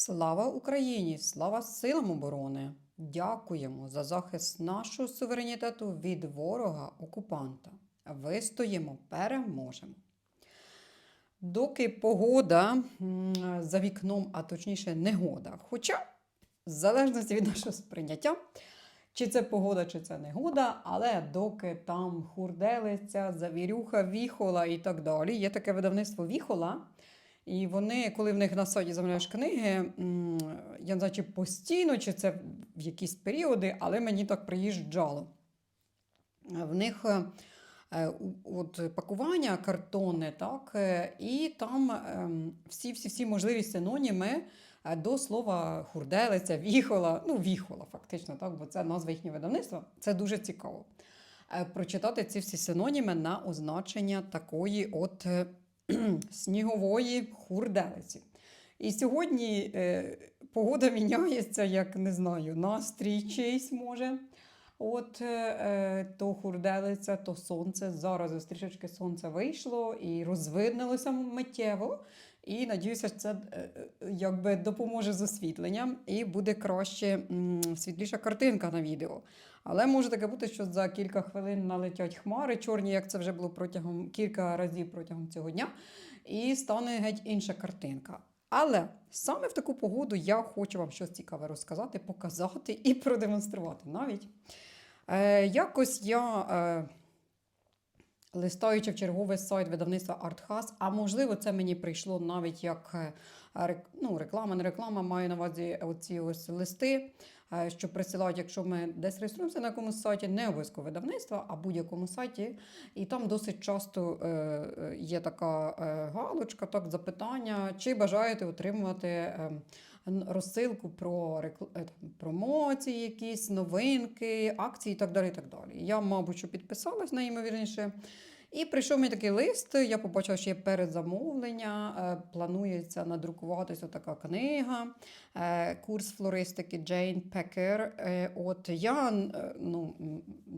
Слава Україні! Слава силам оборони! Дякуємо за захист нашого суверенітету від ворога окупанта. Вистоїмо, переможемо. Доки погода за вікном, а точніше негода. Хоча, в залежності від нашого сприйняття, чи це погода, чи це негода, але доки там хурделиця, завірюха, віхола і так далі, є таке видавництво віхола. І вони, коли в них на сайті замовляєш книги, я не знаю, чи постійно, чи це в якісь періоди, але мені так приїжджало. В них е, от пакування картонне, так, е, і там ем, всі-всі-всі можливі синоніми е, до слова хурделиця, віхола, ну, віхола, фактично, так, бо це назва їхнього видавництва. Це дуже цікаво. Прочитати ці всі синоніми на означення такої от снігової хурделиці. І сьогодні е, погода міняється, як не знаю, настрій чийсь може. От е, е, то хурделиця, то сонце. Зараз ось трішечки сонце вийшло і розвиднилося миттєво. І надіюся, що це е, е, якби допоможе з освітленням і буде краще світліша картинка на відео. Але може таке бути, що за кілька хвилин налетять хмари чорні, як це вже було протягом кілька разів протягом цього дня, і стане геть інша картинка. Але саме в таку погоду я хочу вам щось цікаве розказати, показати і продемонструвати навіть. Е, якось я, е, листаючи в черговий сайт видавництва Артхас, а можливо, це мені прийшло навіть як е, ну, реклама, не реклама, маю на увазі оці ось листи, е, що присилають, якщо ми десь реєструємося на якомусь сайті, не обов'язково видавництва, а будь-якому сайті. І там досить часто е, є така галочка, так, запитання, чи бажаєте отримувати е, н- розсилку про рекл... е, промоції, якісь новинки, акції і так далі. І так далі. Я, мабуть, що підписалась найімовірніше. І прийшов мені такий лист. Я побачила, що є передзамовлення. е, Планується надрукуватися така книга, е, курс флористики Джейн Пекер. Е, От я ну,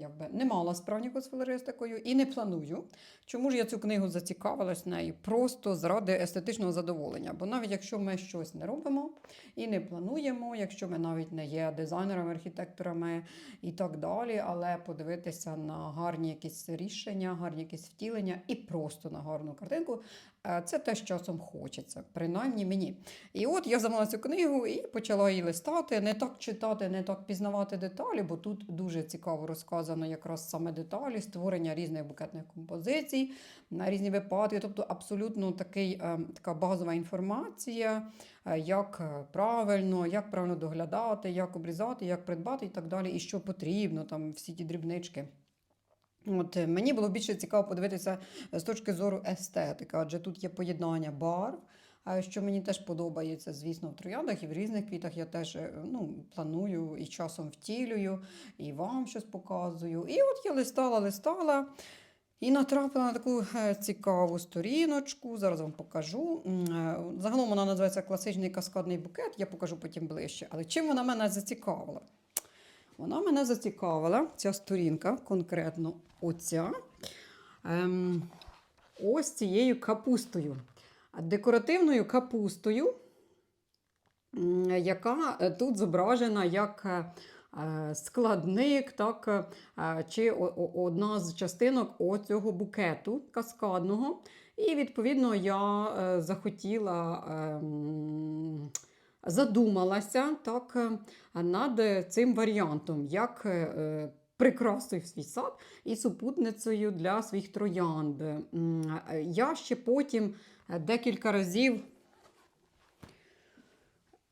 якби не мала справніку з флористикою і не планую. Чому ж я цю книгу зацікавилась нею? Просто заради естетичного задоволення. Бо навіть якщо ми щось не робимо і не плануємо, якщо ми навіть не є дизайнерами, архітекторами і так далі, але подивитися на гарні якісь рішення, гарні якісь втілення і просто на гарну картинку, е, це те, що часом хочеться, принаймні мені. І от я замовила цю книгу і почала її листати, не так читати, не так пізнавати деталі, бо тут дуже цікаво розказано якраз саме деталі, створення різних букетних композицій на різні випадки. Тобто абсолютно такий, е, така базова інформація, е, як правильно, як правильно доглядати, як обрізати, як придбати і так далі, і що потрібно, там всі ті дрібнички. От е, мені було більше цікаво подивитися з точки зору естетики, адже тут є поєднання барв. е, Що мені теж подобається, звісно, в трояндах і в різних квітах я теж е, ну, планую і часом втілюю, і вам щось показую. І от я листала, листала і натрапила на таку е, цікаву сторіночку. Зараз вам покажу. Е, Загалом вона називається класичний каскадний букет, я покажу потім ближче. Але чим вона мене зацікавила? Вона мене зацікавила, ця сторінка, конкретно оця, ем, ось цією капустою. Декоративною капустою, яка е, тут зображена як е, е, складник, так, чи одна з частинок оцього букету каскадного. І, відповідно, я захотіла. Задумалася так, е, над цим варіантом, як е, прикрасою свій сад і супутницею для своїх троянд. Е, Я ще потім е, декілька разів.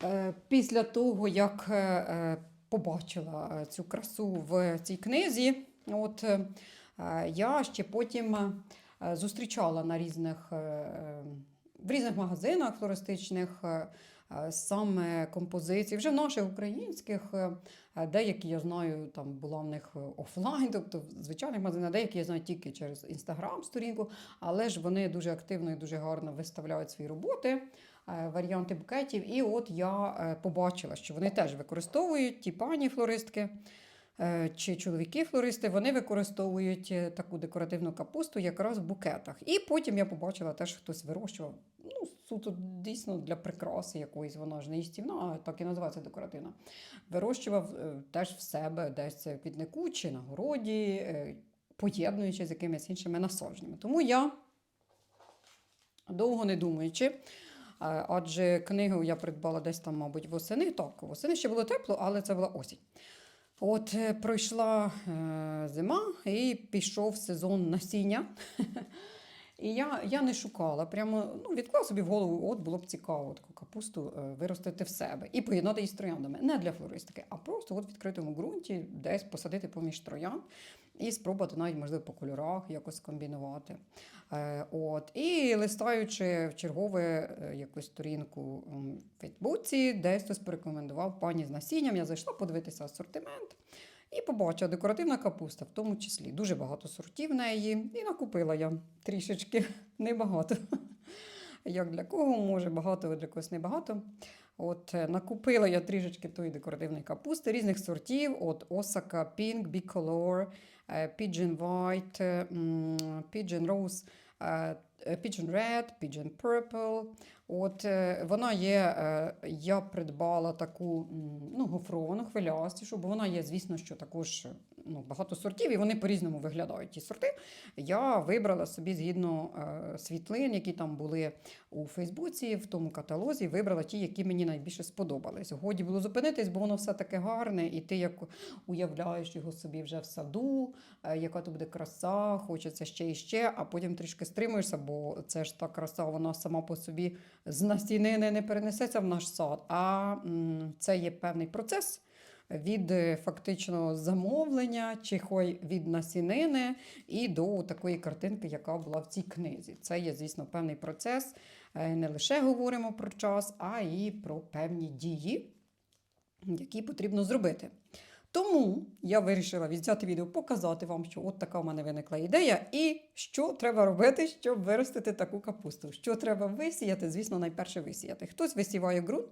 Е, Після того, як е, е, побачила е, цю красу в цій книзі, от, е, е, я ще потім е, зустрічала на різних, е, е, в різних магазинах флористичних е, е, саме композиції, вже в наших українських, е, е, деякі я знаю, там була в них е, офлайн, тобто звичайних магазинах, деякі я знаю тільки через інстаграм-сторінку, але ж вони дуже активно і дуже гарно виставляють свої роботи е, варіанти букетів. І от я е, побачила, що вони теж використовують ті пані флористки. е, Чи чоловіки-флористи вони використовують е, таку декоративну капусту якраз в букетах. І потім я побачила теж хтось вирощував ну, суто дійсно для прикраси якоїсь, вона ж не їстівна, а так і називається декоративна. Вирощував е, теж в себе десь в квітнику чи на городі, е, поєднуючи з якимись іншими насадженнями. Тому я довго не думаючи. е, Адже книгу я придбала десь там, мабуть, восени. Так, восени ще було тепло, але це була осінь. От пройшла е, зима і пішов сезон насіння. І я, я не шукала, прямо ну, відклала собі в голову, от було б цікаво таку капусту е, виростити в себе і поєднати її з трояндами. Не для флористики, а просто от в відкритому ґрунті десь посадити поміж троянд і спробувати навіть, можливо, по кольорах якось комбінувати. Е, от. І листаючи в чергове е, якусь сторінку в Фейсбуці, десь хтось порекомендував пані з насінням, я зайшла подивитися асортимент. І побачила декоративна капуста, в тому числі дуже багато сортів в неї. І накупила я трішечки небагато. Як для кого, може, багато, для когось небагато. От е, накупила я трішечки тої декоративної капусти різних сортів: от Osaka Pink, Bicolor, е, Pigeon White, Pigeon Rose, е, Pigeon Red, Pigeon Purple. От е, вона є, е, я придбала таку ну, гофровану хвилястішу, бо вона є, звісно, що також е, ну, багато сортів, і вони по-різному виглядають ті сорти. Я вибрала собі згідно світлин, які там були у Фейсбуці, в тому каталозі, вибрала ті, які мені найбільше сподобались. Годі було зупинитись, бо воно все таке гарне, і ти як уявляєш його собі вже в саду, яка то буде краса, хочеться ще і ще, а потім трішки стримуєшся, бо це ж та краса, вона сама по собі з настінини не перенесеться в наш сад. А це є певний процес. Від е, фактично замовлення, чи хой від насінини і до такої картинки, яка була в цій книзі. Це є, звісно, певний процес. Е, Не лише говоримо про час, а і про певні дії, які потрібно зробити. Тому я вирішила взяти відео, показати вам, що от така в мене виникла ідея, і що треба робити, щоб виростити таку капусту. Що треба висіяти, звісно, найперше висіяти. Хтось висіває ґрунт,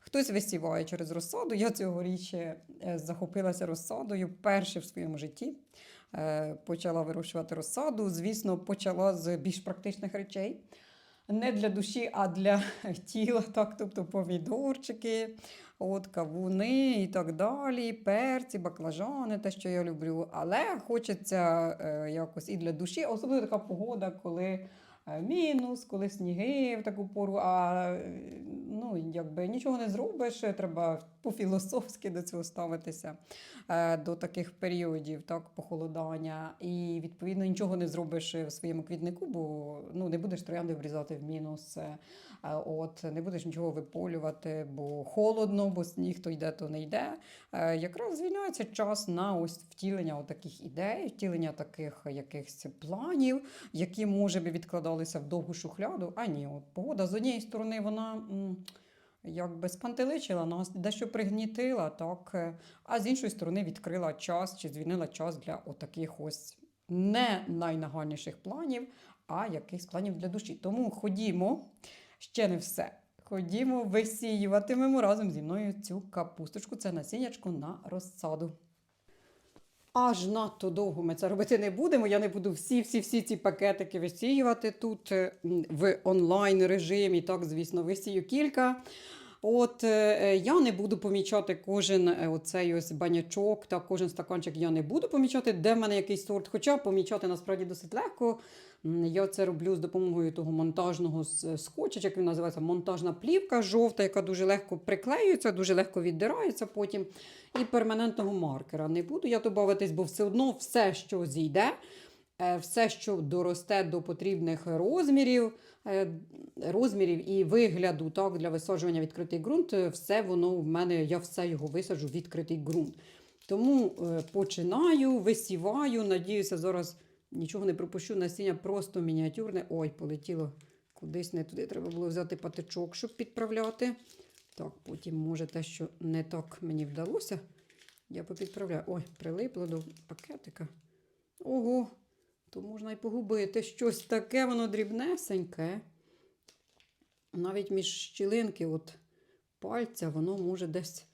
хтось висіває через розсаду. Я цьогоріч е, захопилася розсадою перше в своєму житті. Е, Почала вирощувати розсаду. Звісно, почала з більш практичних речей. Не для душі, а для тіла, так, тобто помідорчики, от, кавуни і так далі, перці, баклажани, те, що я люблю. Але хочеться е, якось і для душі, особливо така погода, коли е, мінус, коли сніги в таку пору, а ну, якби нічого не зробиш, треба по-філософськи до цього ставитися, е, до таких періодів, так, похолодання. І відповідно нічого не зробиш в своєму квітнику, бо ну, не будеш троянди врізати в мінус. е, От не будеш нічого виполювати, бо холодно, бо сніг то йде, то не йде. Е, Якраз звільняється час на ось втілення таких ідей, втілення таких якихось планів, які може би відкладалися в довгу шухляду. А ні, от погода з однієї сторони вона. Якби спантеличила нас, дещо пригнітила, так, е, а з іншої сторони відкрила час чи звільнила час для отаких ось не найнагальніших планів, а якихось планів для душі. Тому ходімо, ще не все. Ходімо, висіюватимемо разом зі мною цю капусточку. Це насіннячко на розсаду. Аж надто довго ми це робити не будемо. Я не буду всі-всі-всі ці пакетики висіювати тут е, в онлайн режимі. Так, звісно, висію кілька. От е, е, я не буду помічати кожен е, оцей ось банячок та кожен стаканчик я не буду помічати, де в мене якийсь сорт. Хоча помічати насправді досить легко. Я це роблю з допомогою того монтажного скотча, як він називається, монтажна плівка жовта, яка дуже легко приклеюється, дуже легко віддирається потім. І перманентного маркера. Не буду я добавитись, бо все одно все, що зійде, все, що доросте до потрібних розмірів, е, розмірів і вигляду так, для висаджування відкритий ґрунт, е, все воно в мене, я все його висаджу в відкритий ґрунт. Тому е, починаю, висіваю, надіюся, зараз нічого не пропущу. Насіння просто мініатюрне. Ой, полетіло кудись не туди. Треба було взяти патичок, щоб підправляти. Так, потім, може, те, що не так мені вдалося, я попідправляю. Ой, прилипло до пакетика. Ого, то можна й погубити щось таке, воно дрібнесеньке. Навіть між щілинки от пальця воно може десь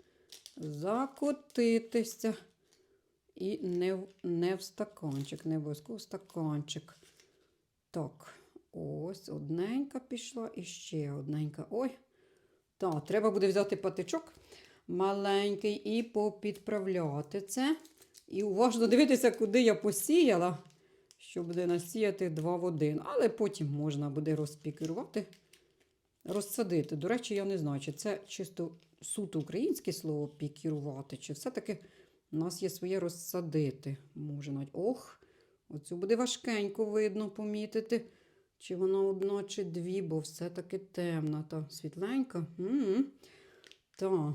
закотитися. І не, в- не в стаканчик, не обов'язково стаканчик. Так, Ось одненька пішла і ще одненька. Ой. Так, треба буде взяти патичок маленький і попідправляти це. І уважно дивитися, куди я посіяла, щоб буде насіяти два в один. Але потім можна буде розпікірувати, розсадити. До речі, я не знаю, чи це чисто суто українське слово пікірувати, чи все-таки у нас є своє розсадити. Може навіть. Ох, оцю буде важкенько видно помітити. Чи вона одна, чи дві, бо все-таки темна та світленька. Так.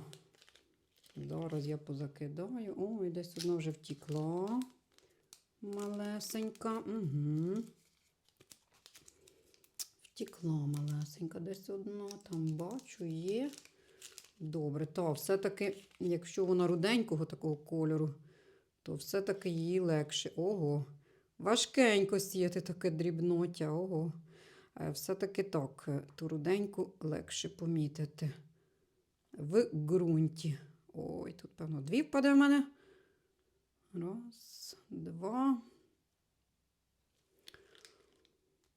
Зараз я позакидаю. Ой, десь одна вже втікла. Малесенька. Угу. Втікла малесенька. Десь одна. Там бачу, є. Добре, так, все-таки, якщо вона руденького такого кольору, то все-таки їй легше. Ого. Важкенько сіяти таке дрібноття. Ого. Е, Все-таки так, е, ту руденьку легше помітити. В ґрунті. Ой, тут, певно, дві впаде в мене. Раз, два.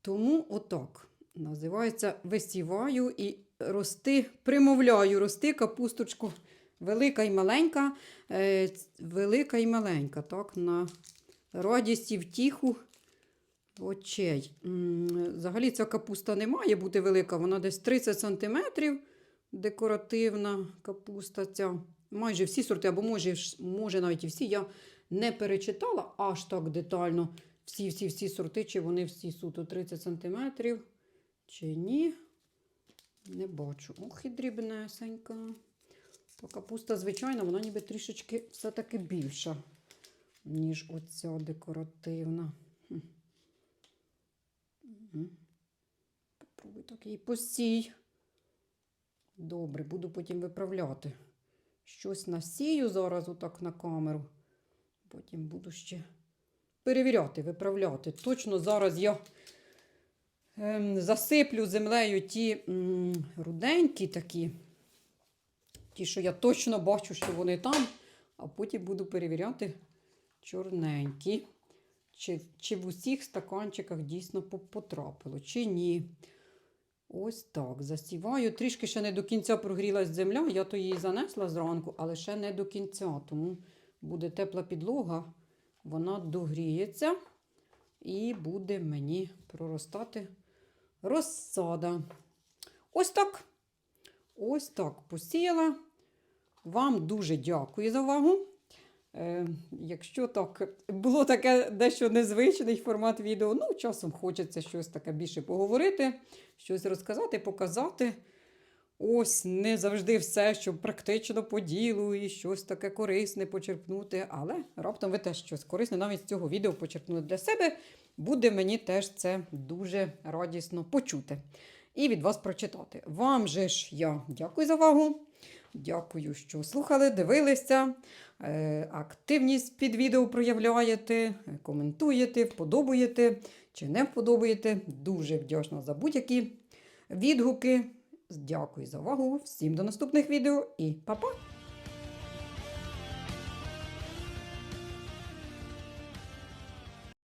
Тому отак. Називається висіваю і рости, примовляю, рости капусточку велика і маленька, е, велика і маленька, так, на радість і втіху очей. Взагалі ця капуста не має бути велика, вона десь 30 см декоративна капуста ця. Майже всі сорти, або може, може навіть і всі. Я не перечитала аж так детально всі-всі-всі сорти, чи вони всі суто 30 см, чи ні. Не бачу. Ох, і дрібнесенька. То капуста, звичайно, вона ніби трішечки все-таки більша, ніж оця декоративна. Попробуй так її посій. Добре, буду потім виправляти. Щось насію зараз отак на камеру. Потім буду ще перевіряти, виправляти. Точно зараз я ем, засиплю землею ті руденькі такі, ті, що я точно бачу, що вони там, а потім буду перевіряти чорненькі. Чи, чи в усіх стаканчиках дійсно потрапило, чи ні. Ось так. Засіваю. Трішки ще не до кінця прогрілась земля. Я то її занесла зранку, але ще не до кінця. Тому буде тепла підлога, вона догріється і буде мені проростати розсада. Ось так. Ось так посіяла. Вам дуже дякую за увагу. Е, якщо так було таке дещо незвичний формат відео, ну, часом хочеться щось таке більше поговорити, щось розказати, показати. Ось не завжди все, що практично по ділу і щось таке корисне почерпнути, але раптом ви теж щось корисне навіть з цього відео почерпнули для себе. Буде мені теж це дуже радісно почути і від вас прочитати. Вам же ж я дякую за увагу. Дякую, що слухали, дивилися. Е, Активність під відео проявляєте, коментуєте, вподобуєте чи не вподобаєте. Дуже вдячна за будь-які відгуки. Дякую за увагу. Всім до наступних відео і па-па!